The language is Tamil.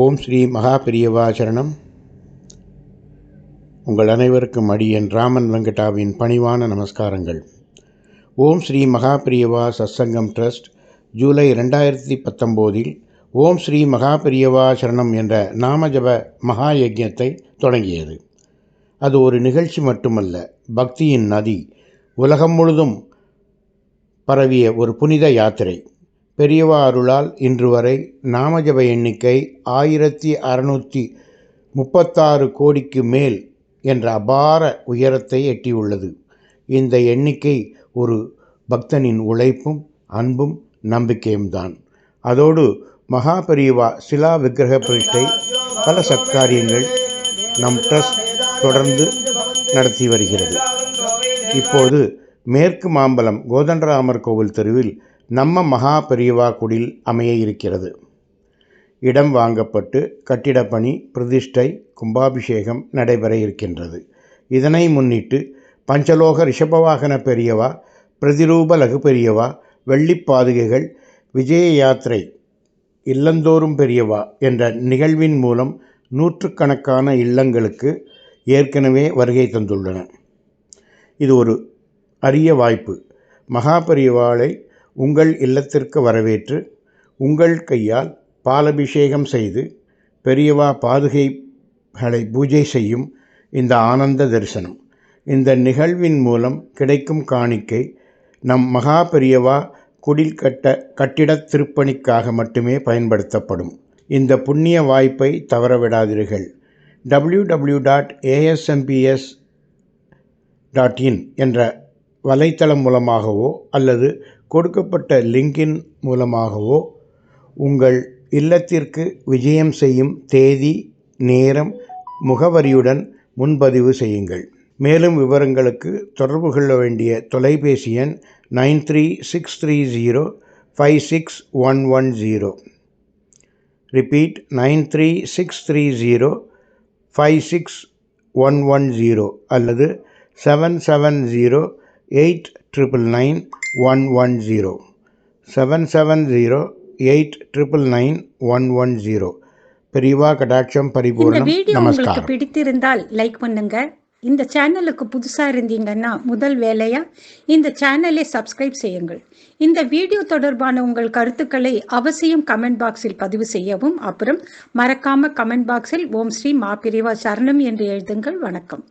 ஓம் ஸ்ரீ மகா சரணம். உங்கள் அனைவருக்கும் அடியன் ராமன் வெங்கடாவின் பணிவான நமஸ்காரங்கள். ஓம் ஸ்ரீ மகாபிரியவா சத்சங்கம் ட்ரஸ்ட் ஜூலை ரெண்டாயிரத்தி பத்தொம்போதில் ஓம் ஸ்ரீ மகா சரணம் என்ற நாமஜப மகா யஜ்ஞத்தை தொடங்கியது. அது ஒரு நிகழ்ச்சி மட்டுமல்ல பக்தியின் நதி உலகம் முழுதும் பரவிய ஒரு புனித யாத்திரை. பெரியவா அருளால் இன்று வரை நாமஜப எண்ணிக்கை ஆயிரத்தி அறநூற்றி முப்பத்தாறு கோடிக்கு மேல் என்ற அபார உயரத்தை எட்டியுள்ளது. இந்த எண்ணிக்கை ஒரு பக்தனின் உழைப்பும் அன்பும் நம்பிக்கையும் தான் அதோடு மகா பெரியவா சிலா விக்கிரக பிரதிஷ்டை பல சத்காரியங்கள் நம் ட்ரஸ்ட் தொடர்ந்து நடத்தி வருகிறது. இப்போது மேற்கு மாம்பலம் கோதண்டராமர் கோவில் தெருவில் நம்ம மகா பெரியவா குடில் அமைய இருக்கிறது. இடம் வாங்கப்பட்டு கட்டிடப்பணி பிரதிஷ்டை கும்பாபிஷேகம் நடைபெற இருக்கின்றது. இதனை முன்னிட்டு பஞ்சலோக ரிஷபவாகன பெரியவா பிரதிரூப லகு பெரியவா வெள்ளிப் பாதுகைகள் விஜய யாத்திரை இல்லந்தோறும் பெரியவா என்ற நிகழ்வின் மூலம் நூற்றுக்கணக்கான இல்லங்களுக்கு ஏற்கனவே வருகை தந்துள்ளன. இது ஒரு அரிய வாய்ப்பு. மகா பெரியவாளை உங்கள் இல்லத்திற்கு வரவேற்று உங்கள் கையால் பாலபிஷேகம் செய்து பெரியவா பாதுகைகளை பூஜை செய்யும் இந்த ஆனந்த தரிசனம். இந்த நிகழ்வின் மூலம் கிடைக்கும் காணிக்கை நம் மகா பெரியவா குடில் கட்ட கட்டிடத் திருப்பணிக்காக மட்டுமே பயன்படுத்தப்படும். இந்த புண்ணிய வாய்ப்பை தவறவிடாதீர்கள். W W dot ASMPS dot in என்ற வலைத்தளம் மூலமாகவோ அல்லது கொடுக்கப்பட்ட லிங்கின் மூலமாகவோ உங்கள் இல்லத்திற்கு விஜயம் செய்யும் தேதி நேரம் முகவரியுடன் முன்பதிவு செய்யுங்கள். மேலும் விவரங்களுக்கு தொடர்பு கொள்ள வேண்டிய தொலைபேசி எண் nine three six three zero five six one one zero. Repeat nine three six three zero five six one one zero அல்லது seven seven zero eight triple nine one one zero seven seven zero eight triple nine one one zero Periyava கடாட்சம் பரிபூர்ணம் வீடியோ உங்களுக்கு நமஸ்காரம். பிடித்திருந்தால் லைக் பண்ணுங்க. இந்த சேனலுக்கு புதுசா இருந்தீங்கன்னா முதல் வேலையா இந்த சேனலை சப்ஸ்கிரைப் செய்யுங்கள். இந்த வீடியோ தொடர்பான உங்கள் கருத்துக்களை அவசியம் கமெண்ட் பாக்ஸில் பதிவு செய்யவும் அப்புறம் மறக்காம கமெண்ட் பாக்ஸில் ஓம் ஸ்ரீ மாபிரிவா சரணம் என்று எழுதுங்கள். வணக்கம்.